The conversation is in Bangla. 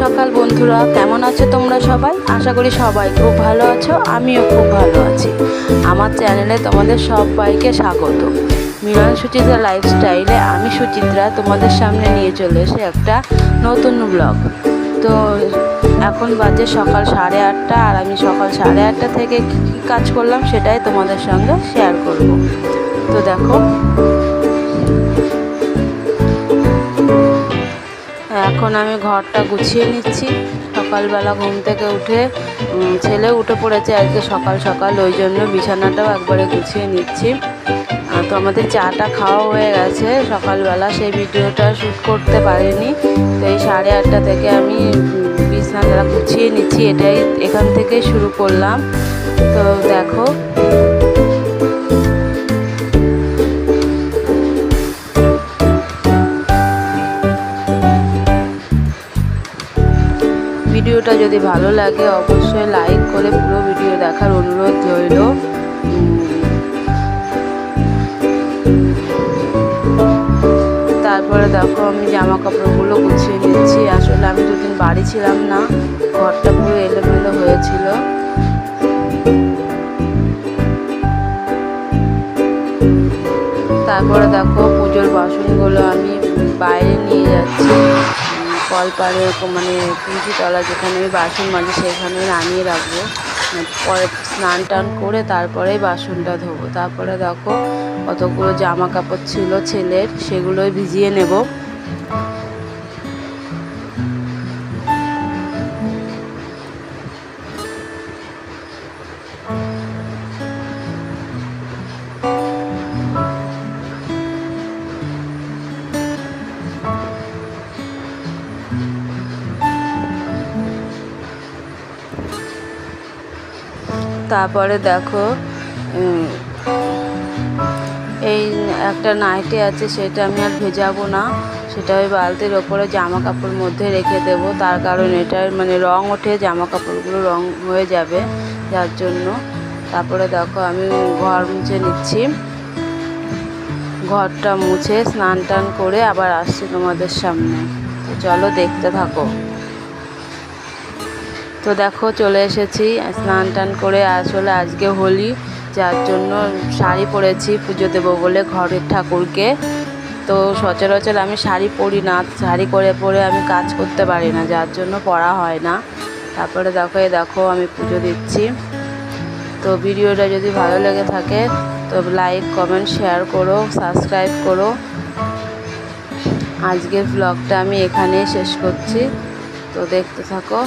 সকাল বন্ধুরা, কেমন আছো তোমরা সবাই? আশা করি সবাই খুব ভালো আছো, আমিও খুব ভালো আছি। আমার চ্যানেলে তোমাদের সবাইকে স্বাগত। মিলন সুচিত্রা লাইফস্টাইলে আমি সুচিত্রা তোমাদের সামনে নিয়ে চলে এসে একটা নতুন ব্লগ তো এখন বাজে সকাল সাড়ে আটটা, আর আমি সকাল সাড়ে আটটা থেকে কী কাজ করলাম সেটাই তোমাদের সঙ্গে শেয়ার করব। তো দেখো এখন আমি ঘরটা গুছিয়ে নিচ্ছি। সকালবেলা ঘুম থেকে উঠে ছেলে উঠে পড়েছে আজকে সকাল সকাল, ওই জন্য বিছানাটাও একবারে গুছিয়ে নিচ্ছি। তো আমাদের চাটা খাওয়া হয়ে গেছে। সকালবেলা সেই ভিডিওটা শ্যুট করতে পারিনি। তো এই সাড়ে আটটা থেকে আমি বিছানাটা গুছিয়ে নিচ্ছি। এটাই এখান থেকেই শুরু করলাম। তো দেখো ভিডিওটা যদি ভালো লাগে, অবশ্যই লাইক করে পুরো ভিডিও দেখার অনুরোধ রইল। তারপরে দেখো আমি জামা কাপড়গুলো গুছিয়ে নিচ্ছি। আসলে আমি দুদিন বাড়ি ছিলাম না, ঘরটা পুরো এলোমেলো হয়েছিল। তারপরে দেখো পুজোর বাসনগুলো আমি বাইরে নিয়ে যাচ্ছি। উম, কলপাড়ে মানে তলা যেখানে আমি বাসন মাজি সেখানে নামিয়ে রাখব। পরে স্নান টান করে তারপরে বাসনটা ধোবো। তারপরে দেখো কতগুলো জামা কাপড় ছিল ছেলের সেগুলোই ভিজিয়ে নেব। তারপরে দেখো এই একটা নাইটি আছে, সেটা আমি আর ভেজাবো না। সেটা ওই বালতির ওপরে জামা কাপড় মধ্যে রেখে দেব। তার কারণ এটার মানে রং ওঠে জামা কাপড়গুলো রং হয়ে যাবে, যার জন্য। তারপরে দেখো, আমি ঘর মুছে নিচ্ছি। ঘরটা মুছে স্নান টান করে আবার আসছি তোমাদের সামনে। চলো দেখতে থাকো। তো দেখো, চলে এসেছি, স্নান টান করে আসলে আজকে হোলি, যার জন্য শাড়ি পরেছি পুজো দেবো বলে ঘরের ঠাকুরকে। তো সচরাচর আমি শাড়ি পরি না, শাড়ি করে পরে আমি কাজ করতে পারি না, যার জন্য পরা হয় না। তারপরে দেখো এ দেখো, আমি পুজো দিচ্ছি। তো ভিডিওটা যদি ভালো লেগে থাকে, তো লাইক, কমেন্ট, শেয়ার করো, সাবস্ক্রাইব করো। আজকের ব্লগটা আমি এখানেই শেষ করছি। তো দেখতে থাকো।